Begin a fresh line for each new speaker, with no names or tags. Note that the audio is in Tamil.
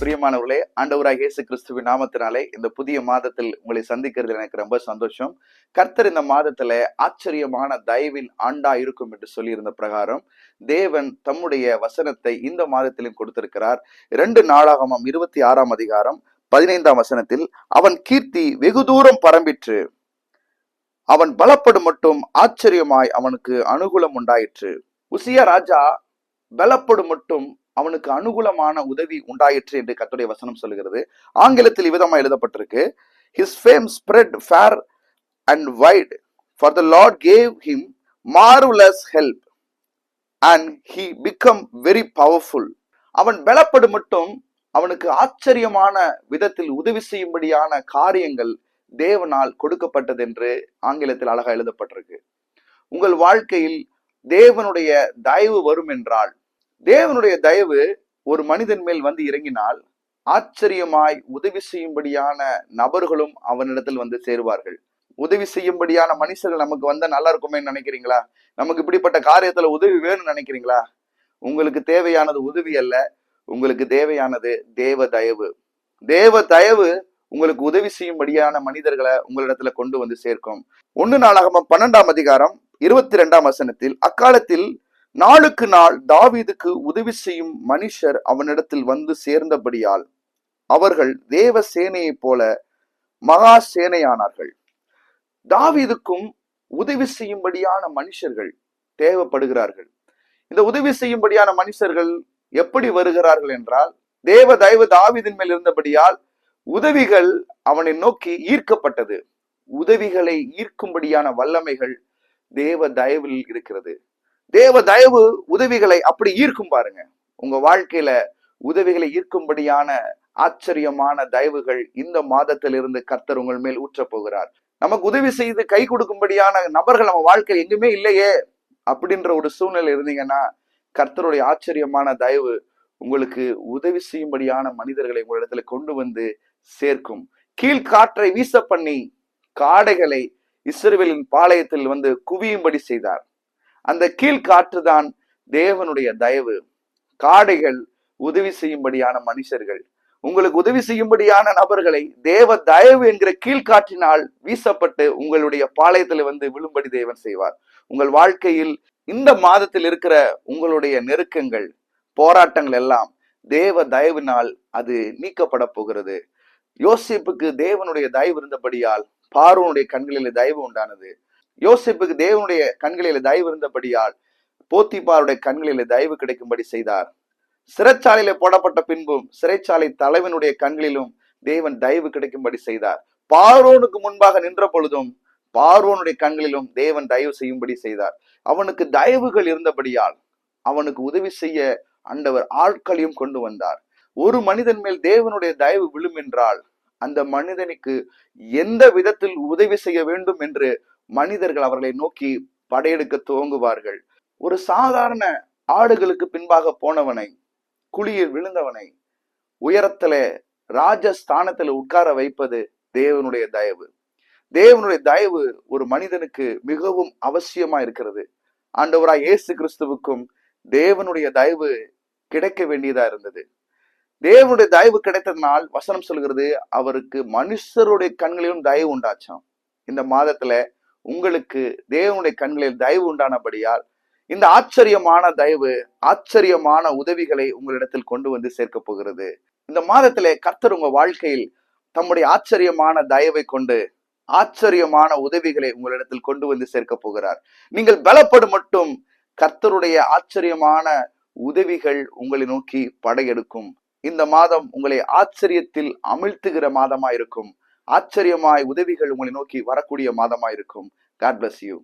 பிரியமானவர்களே ஆண்டவராக இயேசு கிறிஸ்துவின் நாமத்தினாலே இந்த புதிய மாதத்தில் உங்களை சந்திக்கிறது எனக்கு ரொம்ப சந்தோஷம். கர்த்தர் இந்த மாதத்துல ஆச்சரியமான தயவின் ஆண்டா இருக்கும் என்று சொல்லியிருந்த பிரகாரம் தேவன் தம்முடைய வசனத்தை இந்த மாதத்திலும் கொடுத்திருக்கிறார். இரண்டு நாளாகமம் இருபத்தி ஆறாம் அதிகாரம் பதினைந்தாம் வசனத்தில் அவன் கீர்த்தி வெகு தூரம் பரம்பிற்று. அவன் பலப்படும் மட்டும் ஆச்சரியமாய் அவனுக்கு அனுகூலம் உண்டாயிற்று. உசியா ராஜா பலப்படும் மட்டும் அவனுக்கு அனுகூலமான உதவி உண்டாயிற்று என்று கத்துடைய வசனம் சொல்லுகிறது. ஆங்கிலத்தில் இவ்விதமாக எழுதப்பட்டிருக்கு. His fame spread far and wide for the Lord gave him marvellous help and he became very powerful அவன் பலப்படும் மட்டும் அவனுக்கு ஆச்சரியமான விதத்தில் உதவி செய்யும்படியான காரியங்கள் தேவனால் கொடுக்கப்பட்டது என்று ஆங்கிலத்தில் அழகா எழுதப்பட்டிருக்கு. உங்கள் வாழ்க்கையில் தேவனுடைய தயவு வரும் என்றால் தேவனுடைய தயவு ஒரு மனிதன் மேல் வந்து இறங்கினால் ஆச்சரியமாய் உதவி செய்யும்படியான நபர்களும் அவனிடத்தில் வந்து சேருவார்கள். உதவி செய்யும்படியான மனுஷர்கள் நமக்கு வந்தா நல்லா இருக்குமே நினைக்கிறீங்களா? நமக்கு இப்படிப்பட்ட காரியத்துல உதவி வேணும்னு நினைக்கிறீங்களா? உங்களுக்கு தேவையானது உதவி அல்ல உங்களுக்கு தேவையானது தேவ தயவு. தேவ தயவு உங்களுக்கு உதவி செய்யும்படியான மனிதர்களை உங்களிடத்துல கொண்டு வந்து சேர்க்கும். ஒன்னு நாளாகமம் பன்னெண்டாம் அதிகாரம் இருபத்தி ரெண்டாம் வசனத்தில் அக்காலத்தில் நாளுக்கு நாள் தாவீதுக்கு உதவி செய்யும் மனுஷர் அவனிடத்தில் வந்து சேர்ந்தபடியால் அவர்கள் தேவ சேனையைப் போல மகா சேனையானார்கள். தாவீதுக்கும் உதவி செய்யும்படியான மனுஷர்கள் தேவைப்படுகிறார்கள். இந்த உதவி செய்யும்படியான மனுஷர்கள் எப்படி வருகிறார்கள் என்றால் தேவ தயவு தாவிதின் மேல் இருந்தபடியால் உதவிகள் அவனை நோக்கி ஈர்க்கப்பட்டது. உதவிகளை ஈர்க்கும்படியான வல்லமைகள் தேவ தயவில் இருக்கிறது. தேவ தயவு உதவிகளை அப்படி ஈர்க்கும் பாருங்க. உங்க வாழ்க்கையில உதவிகளை ஈர்க்கும்படியான ஆச்சரியமான தயவுகள் இந்த மாதத்திலிருந்து கர்த்தர் உங்கள் மேல் ஊற்ற போகிறார். நமக்கு உதவி செய்து கை கொடுக்கும்படியான நபர்கள் நம்ம வாழ்க்கையில் எங்குமே இல்லையே அப்படின்ற ஒரு சூழ்நிலை இருந்தீங்கன்னா கர்த்தருடைய ஆச்சரியமான தயவு உங்களுக்கு உதவி செய்யும்படியான மனிதர்களை உங்களிடத்துல கொண்டு வந்து சேர்க்கும். கீழ்காற்றை வீச பண்ணி காடைகளை இஸ்ரவேலின் பாளையத்தில் வந்து குவியும்படி செய்தார். அந்த கீழ்காற்று தான் தேவனுடைய தயவு. காடைகள் உதவி செய்யும்படியான மனுஷர்கள். உங்களுக்கு உதவி செய்யும்படியான நபர்களை தேவ தயவு என்கிற கீழ்காற்றினால் வீசப்பட்டு உங்களுடைய பாளையத்தில் வந்து விழும்படி தேவன் செய்வார். உங்கள் வாழ்க்கையில் இந்த மாதத்தில் இருக்கிற உங்களுடைய நெருக்கங்கள் போராட்டங்கள் எல்லாம் தேவ தயவினால் அது நீக்கப்பட போகிறது. யோசிப்புக்கு தேவனுடைய தயவு இருந்தபடியால் பார்வனுடைய கண்களில் தயவு உண்டானது. யோசிப்புக்கு தேவனுடைய கண்களில் தயவு இருந்தபடியால் போத்திபாருடைய கண்களில் தயவு கிடைக்கும்படி செய்தார். சிறைச்சாலையில போடப்பட்ட பின்பும் சிறைச்சாலை தலைவனுடைய கண்களிலும் தேவன் தயவு கிடைக்கும்படி செய்தார். பார்வோனுக்கு முன்பாக நின்ற பொழுதும் பார்வோனுடைய கண்களிலும் தேவன் தயவு செய்யும்படி செய்தார். அவனுக்கு தயவுகள் இருந்தபடியால் அவனுக்கு உதவி செய்ய அண்டவர் ஆட்களையும் கொண்டு வந்தார். ஒரு மனிதன் மேல் தேவனுடைய தயவு விழும் என்றால் அந்த மனிதனுக்கு எந்த விதத்தில் உதவி செய்ய வேண்டும் என்று மனிதர்கள் அவர்களை நோக்கி படையெடுக்க துவங்குவார்கள். ஒரு சாதாரண ஆடுகளுக்கு பின்பாக போனவனை குழியில் விழுந்தவனை உயரத்துல ராஜஸ்தானத்துல உட்கார வைப்பது தேவனுடைய தயவு. தேவனுடைய தயவு ஒரு மனிதனுக்கு மிகவும் அவசியமா இருக்கிறது ஆண்டவராய் இயேசு கிறிஸ்துவுக்கும் தேவனுடைய தயவு கிடைக்க வேண்டியதா இருந்தது. தேவனுடைய தயவு கிடைத்ததுனால் வசனம் சொல்கிறது அவருக்கு மனுஷருடைய கண்களிலும் தயவு உண்டாச்சாம். இந்த மாதத்துல உங்களுக்கு தேவனுடைய கண்களில் தயவு உண்டானபடியால் இந்த ஆச்சரியமான தயவு ஆச்சரியமான உதவிகளை உங்களிடத்தில் கொண்டு வந்து சேர்க்க போகிறது. இந்த மாதத்திலே கர்த்தர் உங்க வாழ்க்கையில் தம்முடைய ஆச்சரியமான தயவை கொண்டு ஆச்சரியமான உதவிகளை உங்களிடத்தில் கொண்டு வந்து சேர்க்க போகிறார். நீங்கள் பலப்படும் மட்டும் கர்த்தருடைய ஆச்சரியமான உதவிகள் உங்களை நோக்கி படையெடுக்கும். இந்த மாதம் உங்களை ஆச்சரியத்தில் அமிழ்த்துகிற மாதமா இருக்கும் ஆச்சரியமாய் உதவிகள் உங்களை நோக்கி வரக்கூடிய மாதமா இருக்கும் காட் பிளஸ் யூ